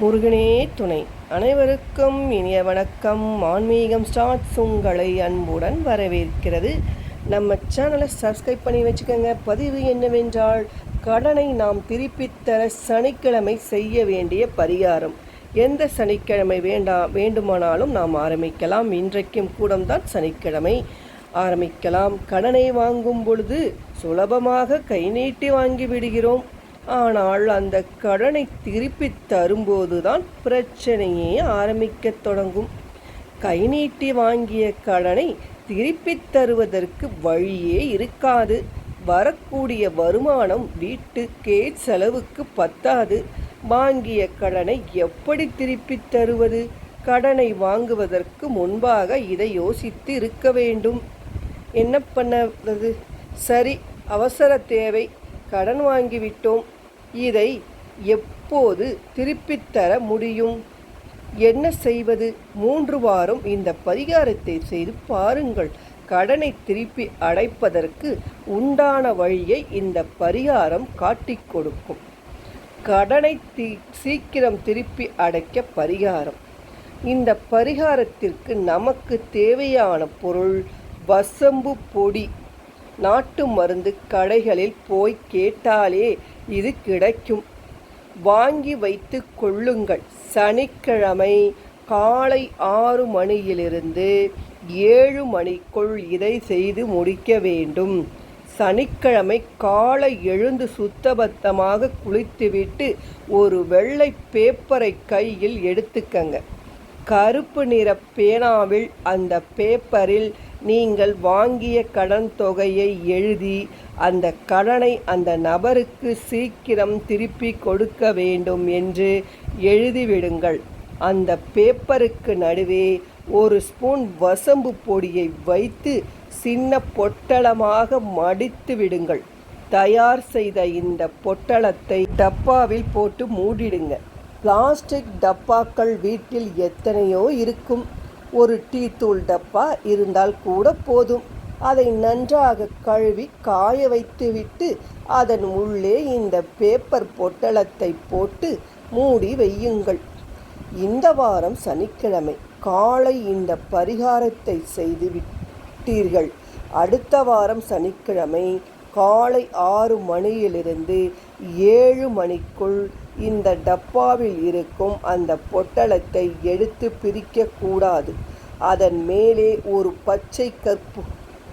முருகனே துணை. அனைவருக்கும் இனிய வணக்கம். ஆன்மீகம் ஸ்டார்ட்ஸ் உங்களை அன்புடன் வரவேற்கிறது. நம்ம சேனலை சப்ஸ்கிரைப் பண்ணி வச்சுக்கோங்க. பதிவு என்னவென்றால் கடனை நாம் திருப்பித் தர சனிக்கிழமை செய்ய வேண்டிய பரிகாரம். எந்த சனிக்கிழமை வேண்டாம் வேண்டுமானாலும் நாம் ஆரம்பிக்கலாம். இன்றைக்கும் கூடம்தான் சனிக்கிழமை. ஆரம்பிக்கலாம். கடனை வாங்கும் பொழுது சுலபமாக கை நீட்டி வாங்கி விடுகிறோம். ஆனால் அந்த கடனை திருப்பி தரும்போதுதான் பிரச்சனையே ஆரம்பிக்கத் தொடங்கும். கை நீட்டி வாங்கிய கடனை திருப்பித் தருவதற்கு வழியே இருக்காது. வரக்கூடிய வருமானம் வீட்டுக்கே செலவுக்கு பத்தாது. வாங்கிய கடனை எப்படி திருப்பித் தருவது? கடனை வாங்குவதற்கு முன்பாக இதை யோசித்து இருக்க வேண்டும். என்ன பண்ணது சரி அவசர தேவை. கடன் வாங்கிவிட்டோம். இதை எப்போது திருப்பித் தர முடியும்? என்ன செய்வது? மூன்று வாரம் இந்த பரிகாரத்தை செய்து பாருங்கள். கடனை திருப்பி அடைப்பதற்கு உண்டான வழியை இந்த பரிகாரம் காட்டிக் கொடுக்கும். கடனை தி சீக்கிரம் திருப்பி அடைக்க பரிகாரம். இந்த பரிகாரத்திற்கு நமக்கு தேவையான பொருள் வசம்பு பொடி நாட்டு மருந்து கடைகளில் போய் கேட்டாலே இது கிடைக்கும். வாங்கி வைத்து கொள்ளுங்கள். சனிக்கிழமை காலை ஆறு மணியிலிருந்து ஏழு மணிக்குள் இதை செய்து முடிக்க வேண்டும். சனிக்கிழமை காலை எழுந்து சுத்தபத்தமாக குளித்துவிட்டு ஒரு வெள்ளை பேப்பரை கையில் எடுத்துக்கங்க. கருப்பு நிற பேனாவில் அந்த பேப்பரில் நீங்கள் வாங்கிய கடன் தொகையை எழுதி அந்த கடனை அந்த நபருக்கு சீக்கிரம் திருப்பி கொடுக்க வேண்டும் என்று எழுதிவிடுங்கள். அந்த பேப்பருக்கு நடுவே ஒரு ஸ்பூன் வசம்பு பொடியை வைத்து சின்ன பொட்டலமாக மடித்து விடுங்கள். தயார் செய்த இந்த பொட்டலத்தை டப்பாவில் போட்டு மூடிடுங்க. பிளாஸ்டிக் டப்பாக்கள் வீட்டில் எத்தனையோ இருக்கும். ஒரு டீ தூள் டப்பா இருந்தால் கூட போதும். அதை நன்றாக கழுவி காய வைத்துவிட்டு அதன் உள்ளே இந்த பேப்பர் பொட்டலத்தை போட்டு மூடி வையுங்கள். இந்த வாரம் சனிக்கிழமை காலை இந்த பரிகாரத்தை செய்து விட்டீர்கள். அடுத்த வாரம் சனிக்கிழமை காலை ஆறு மணியிலிருந்து ஏழு மணிக்குள் இந்த டப்பாவில் இருக்கும் அந்த பொட்டலத்தை எடுத்து பிரிக்கக்கூடாது அதன் மேலே ஒரு பச்சை கற்பு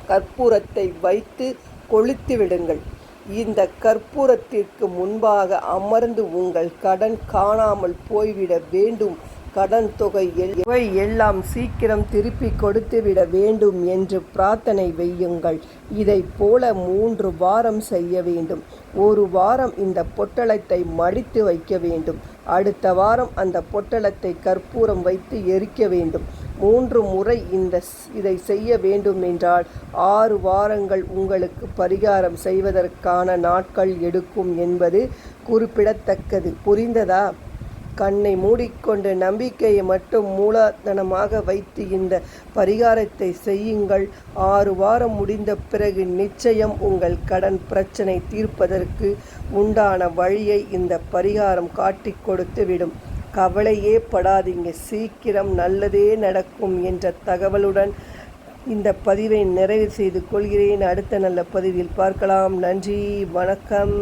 கற்பூரத்தை வைத்து கொளுத்து விடுங்கள். இந்த கற்பூரத்திற்கு முன்பாக அமர்ந்து உங்கள் கடன் காணாமல் போய்விட வேண்டும் கடன் தொகை இவை எல்லாம் சீக்கிரம் திருப்பி கொடுத்துவிட வேண்டும் என்று பிரார்த்தனை வையுங்கள். இதை போல மூன்று வாரம் செய்ய வேண்டும். ஒரு வாரம் இந்த பொட்டலத்தை மடித்து வைக்க வேண்டும். அடுத்த வாரம் அந்த பொட்டலத்தை கற்பூரம் வைத்து எரிக்க வேண்டும். மூன்று முறை இந்த இதை செய்ய வேண்டும் என்றால் ஆறு வாரங்கள் உங்களுக்கு பரிகாரம் செய்வதற்கான நாட்கள் எடுக்கும் என்பது குறிப்பிடத்தக்கது. புரிந்ததா? கண்ணை மூடிக்கொண்டு நம்பிக்கையை மட்டும் மூலதனமாக வைத்து இந்த பரிகாரத்தை செய்யுங்கள். ஆறு வாரம் முடிந்த பிறகு நிச்சயம் உங்கள் கடன் பிரச்சனை தீர்ப்பதற்கு உண்டான வழியை இந்த பரிகாரம் காட்டி கொடுத்து விடும் கவலையே படாதீங்க. சீக்கிரம் நல்லதே நடக்கும் என்ற தகவலுடன் இந்த பதிவை நிறைவு செய்து கொள்கிறேன். அடுத்த நல்ல பதிவில் பார்க்கலாம். நன்றி. வணக்கம்.